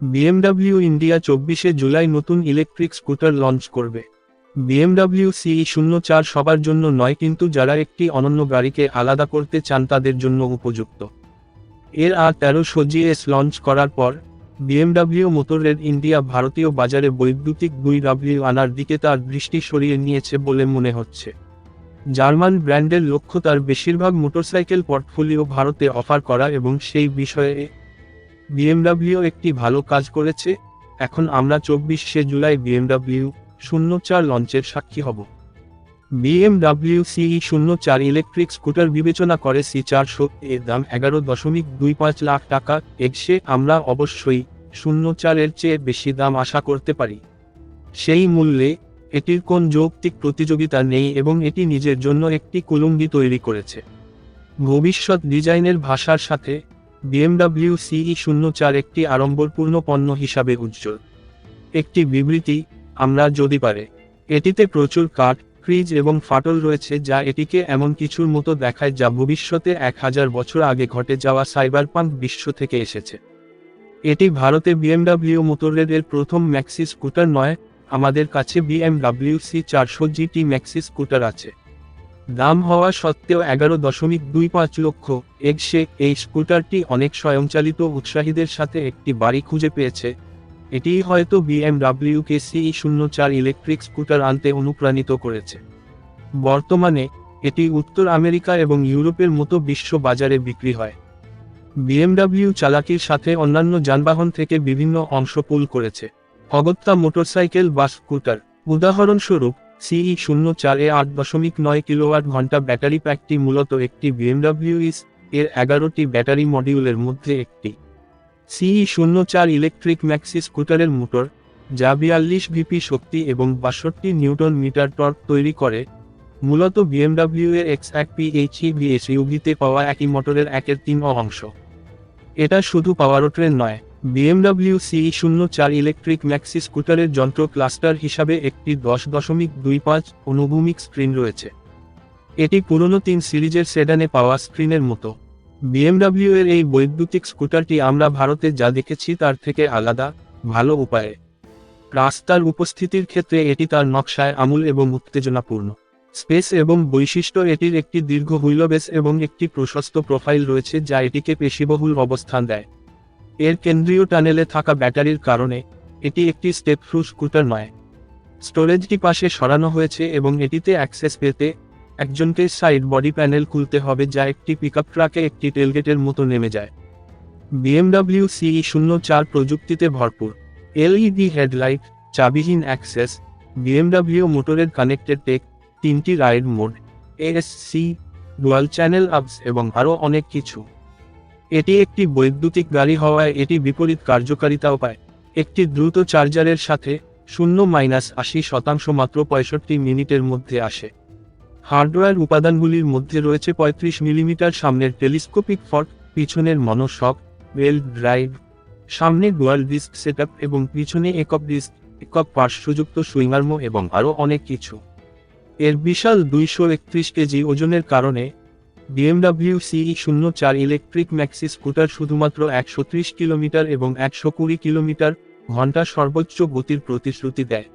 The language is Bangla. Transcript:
বিএমডব্লিউ ইন্ডিয়া চব্বিশে জুলাই নতুন ইলেকট্রিক স্কুটার লঞ্চ করবে। বিএমডব্লিউ সিই শূন্য চার সবার জন্য নয় কিন্তু যারা একটি অনন্য গাড়িকে আলাদা করতে চান তাদের জন্য উপযুক্ত। এর আর তেরোশো জিএস লঞ্চ করার পর বিএমডব্লিউ মোটরের ইন্ডিয়া ভারতীয় বাজারে বৈদ্যুতিক দুই ডাব্লিউ আনার দিকে তার দৃষ্টি সরিয়ে নিয়েছে বলে মনে হচ্ছে। জার্মান ব্র্যান্ডের লক্ষ্য তার বেশিরভাগ মোটরসাইকেল পোর্টফোলিও ভারতে অফার করা এবং সেই বিষয়ে বিএমডাব্লিউ একটি ভালো কাজ করেছে। এখন আমরা চব্বিশে জুলাই বিএমডব্লিউ শূন্য চার লঞ্চের সাক্ষী হব। বিএমডব্লিউ সিই শূন্য চার ইলেকট্রিক স্কুটার বিবেচনা করে সি চারশো এর দাম এগারো দশমিক দুই পাঁচ লাখ টাকা। এক্সে আমরা অবশ্যই শূন্য চারের চেয়ে বেশি দাম আশা করতে পারি। সেই মূল্যে এটির কোন যৌক্তিক প্রতিযোগিতা নেই এবং এটি নিজের জন্য একটি কুলুঙ্গি তৈরি করেছে। ভবিষ্যৎ ডিজাইনের ভাষার সাথে, বিএমডাব্লিউ সিই শূন্য চার একটি আড়ম্বরপূর্ণ পণ্য হিসাবে উজ্জ্বল। একটি বিবৃতি, আমরা যদি পারে। এটিতে প্রচুর কাঠ, ফ্রিজ এবং ফাটল রয়েছে যা এটিকে এমন কিছুর মতো দেখায় যা ভবিষ্যতে এক হাজার বছর আগে ঘটে যাওয়া সাইবারপাঙ্ক বিশ্ব থেকে এসেছে। এটি ভারতে বিএমডাব্লিউ মোটরের প্রথম ম্যাক্সি স্কুটার নয় আমাদের কাছে বিএমডব্লিউ সি চারশো জিটি ম্যাক্সি স্কুটার আছে। দাম হওয়া সত্ত্বেও এগারো দশমিক দুই পাঁচ লক্ষ এগসে এই স্কুটারটি অনেক স্বয়ংচালিত উৎসাহীদের সাথে একটি বাড়ি খুঁজে পেয়েছে। এটিই হয়তো বিএমডাব্লিউ কে সিই শূন্য চার ইলেকট্রিক স্কুটার আনতে অনুপ্রাণিত করেছে। বর্তমানে, এটি উত্তর আমেরিকা এবং ইউরোপের মতো বিশ্ব বাজারে বিক্রি হয়। বিএমডাব্লিউ চালাকির সাথে অন্যান্য যানবাহন থেকে বিভিন্ন অংশ পুল করেছে। অগত্যা মোটরসাইকেল বা স্কুটার। উদাহরণস্বরূপ সিই শূন্য চারে আট দশমিক নয় কিলোওয়াট ঘণ্টা ব্যাটারি প্যাকটি মূলত একটি বিএমডব্লিউ ইস, এর এগারোটি ব্যাটারি মডিউলের মধ্যে একটি। সিই শূন্য চার ইলেকট্রিক ম্যাক্সি স্কুটারের মোটর, যা বিয়াল্লিশ ভিপি শক্তি এবং বাষট্টি নিউটন মিটার টর্ক তৈরি করে। মূলত বিএমডাব্লিউ এর এক্স এক পি এইচ পিএইচইভিএস ইউভিতে পাওয়া একই মোটরের একের তিন অংশ। এটা শুধু পাওয়ারও ট্রেন নয় বিএমডব্লিউ সি শূন্য চার ইলেকট্রিক ম্যাক্সি স্কুটারের যন্ত্র ক্লাস্টার হিসাবে একটি দশ দশমিক দুই পাঁচ অনুভূমিক স্ক্রিন রয়েছে। এটি পুরনো তিন সিরিজের সেডানে পাওয়া স্ক্রিনের মতো। বিএমডাব্লিউ এর এই বৈদ্যুতিক স্কুটারটি আমরা ভারতে যা দেখেছি তার থেকে আলাদা, ভালো উপায়ে। রাস্তার উপস্থিতির ক্ষেত্রে এটি তার নকশায় আমূল এবং উত্তেজনাপূর্ণ। স্পেস এবং বৈশিষ্ট্য এটির একটি দীর্ঘ হুইলবেস এবং একটি প্রশস্ত প্রোফাইল রয়েছে যা এটিকে পেশিবহুল অবস্থান দেয়। এর কেন্দ্রীয় টানেলে থাকা ব্যাটারির কারণে, এটি একটি স্টেপ থ্রু স্কুটার নয়। স্টোরেজটি পাশে সরানো হয়েছে এবং এটিতে অ্যাক্সেস পেতে, একজনকে সাইড বডি প্যানেল খুলতে হবে যা একটি পিকআপ ট্রাকে একটি টেলগেটের মতো নেমে যায়। বিএমডাব্লিউ সিই শূন্য চার প্রযুক্তিতে ভরপুর। এলইডি হেডলাইট, চাবিহীন অ্যাক্সেস, বিএমডাব্লিউ মোটরের কানেক্টেড টেক, তিনটি ride mode ASC dual channel ABS এবং আরও অনেক কিছু। এটি একটি বৈদ্যুতিক গাড়ি হওয়ায় এটি বিপরীত কার্যকারিতাও পায়। একটি দ্রুত চার্জারের সাথে শূন্য মাইনাস আশি শতাংশ মাত্র পঁয়ষট্টি মিনিটের মধ্যে আসে। হার্ডওয়্যার উপাদানগুলির মধ্যে রয়েছে পঁয়ত্রিশ মিলিমিটার সামনের টেলিস্কোপিক ফট পিছনের মনোশক ওয়েল ড্রাইভ, সামনে ডুয়াল ডিস্ক সেটআপ এবং পিছনে একক ডিস্ক, একক পার্শ্বযুক্ত সুইমার্ম এবং আরও অনেক কিছু। এর বিশাল দুইশো একত্রিশ কেজি ওজনের কারণে বিএমডব্লিউ সিই শূন্য চার ইলেকট্রিক ম্যাক্সি স্কুটার শুধুমাত্র একশো ত্রিশ কিলোমিটার এবং একশো কুড়ি কিলোমিটার ঘণ্টা সর্বোচ্চ গতির প্রতিশ্রুতি দেয়।